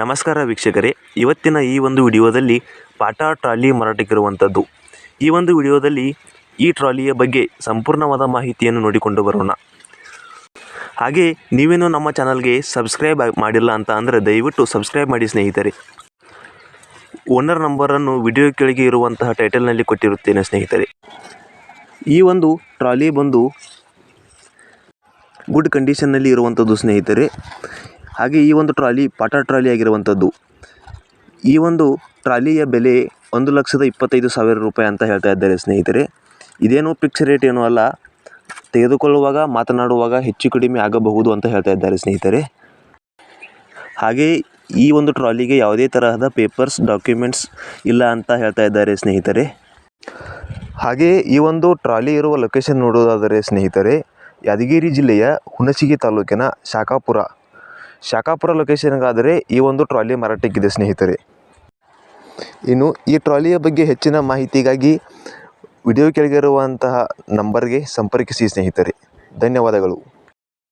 ನಮಸ್ಕಾರ ವೀಕ್ಷಕರೇ. ಇವತ್ತಿನ ಈ ಒಂದು ವಿಡಿಯೋದಲ್ಲಿ ಪಾಟಾ ಟ್ರಾಲಿ ಮಾರಾಟಕ್ಕಿರುವಂಥದ್ದು ಈ ಒಂದು ವಿಡಿಯೋದಲ್ಲಿ ಈ ಟ್ರಾಲಿಯ ಬಗ್ಗೆ ಸಂಪೂರ್ಣವಾದ ಮಾಹಿತಿಯನ್ನು ನೋಡಿಕೊಂಡು ಬರೋಣ. ಹಾಗೆ ನೀವೇನು ನಮ್ಮ ಚಾನಲ್ಗೆ ಸಬ್ಸ್ಕ್ರೈಬ್ ಮಾಡಿಲ್ಲ ಅಂತ ಅಂದರೆ ದಯವಿಟ್ಟು ಸಬ್ಸ್ಕ್ರೈಬ್ ಮಾಡಿ ಸ್ನೇಹಿತರೆ. ಓನರ್ ನಂಬರನ್ನು ವಿಡಿಯೋ ಕೆಳಗೆ ಇರುವಂತಹ ಟೈಟಲ್ನಲ್ಲಿ ಕೊಟ್ಟಿರುತ್ತೇನೆ ಸ್ನೇಹಿತರೆ. ಈ ಒಂದು ಟ್ರಾಲಿ ಬಂದು ಗುಡ್ ಕಂಡೀಷನ್ನಲ್ಲಿ ಇರುವಂಥದ್ದು ಸ್ನೇಹಿತರೆ. ಹಾಗೆ ಈ ಒಂದು ಟ್ರಾಲಿ ಪಾಟಾ ಟ್ರಾಲಿ ಆಗಿರುವಂಥದ್ದು. ಈ ಒಂದು ಟ್ರಾಲಿಯ ಬೆಲೆ ಒಂದು ಲಕ್ಷದ ಇಪ್ಪತ್ತೈದು ಸಾವಿರ ರೂಪಾಯಿ ಅಂತ ಹೇಳ್ತಾ ಇದ್ದಾರೆ ಸ್ನೇಹಿತರೆ. ಇದೇನು ಫಿಕ್ಸ್ ರೇಟ್ ಏನೂ ಅಲ್ಲ. ತೆಗೆದುಕೊಳ್ಳುವಾಗ, ಮಾತನಾಡುವಾಗ ಹೆಚ್ಚು ಕಡಿಮೆ ಆಗಬಹುದು ಅಂತ ಹೇಳ್ತಾ ಇದ್ದಾರೆ ಸ್ನೇಹಿತರೆ. ಹಾಗೆ ಈ ಒಂದು ಟ್ರಾಲಿಗೆ ಯಾವುದೇ ತರಹದ ಪೇಪರ್ಸ್ ಡಾಕ್ಯುಮೆಂಟ್ಸ್ ಇಲ್ಲ ಅಂತ ಹೇಳ್ತಾ ಇದ್ದಾರೆ ಸ್ನೇಹಿತರೆ. ಹಾಗೆ ಈ ಒಂದು ಟ್ರಾಲಿ ಇರುವ ಲೊಕೇಶನ್ ನೋಡೋದಾದರೆ ಸ್ನೇಹಿತರೆ, ಯಾದಗಿರಿ ಜಿಲ್ಲೆಯ ಹುಣಸಿಗೆ ತಾಲೂಕಿನ ಶಾಖಾಪುರ ಶಾಖಾಪುರ ಲೊಕೇಶನ್ಗಾದರೆ ಈ ಒಂದು ಟ್ರಾಲಿ ಮಾರಾಟಕ್ಕಿದೆ ಸ್ನೇಹಿತರೆ. ಇನ್ನು ಈ ಟ್ರಾಲಿಯ ಬಗ್ಗೆ ಹೆಚ್ಚಿನ ಮಾಹಿತಿಗಾಗಿ ವಿಡಿಯೋ ಕೆಳಗಿರುವಂತಹ ನಂಬರ್ಗೆ ಸಂಪರ್ಕಿಸಿ ಸ್ನೇಹಿತರೆ. ಧನ್ಯವಾದಗಳು.